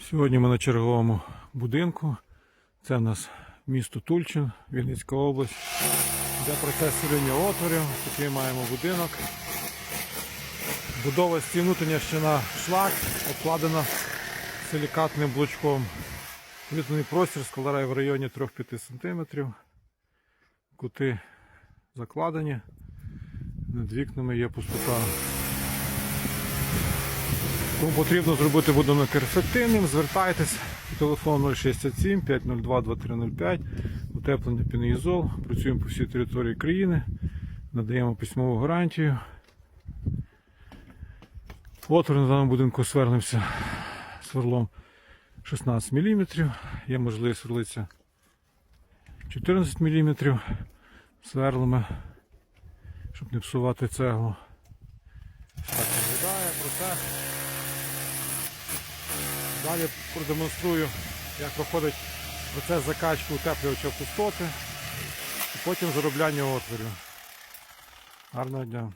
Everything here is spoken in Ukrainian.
Сьогодні ми на черговому будинку. Це в нас місто Тульчин, Вінницька область. Де процес сіління отворів. Такий маємо будинок. Будова стін внутрішня щина шлак, обкладена силікатним блочком. Вітний простір складає в районі 3-5 см. Кути закладені. Над вікнами є пустота. Кому потрібно зробити будинок ефективним, звертайтесь по телефону 067 502 2305, утеплення піноізол. Працюємо по всій території країни, надаємо письмову гарантію. Отвір на даному будинку свернувся сверлом 16 мм. Є можливість сверлитися 14 мм сверлами, щоб не псувати цеглу. Так виглядає процес. Далі продемонструю, як проходить процес закачки утеплювача пустоти і потім заробляння отворів. Гарного дня.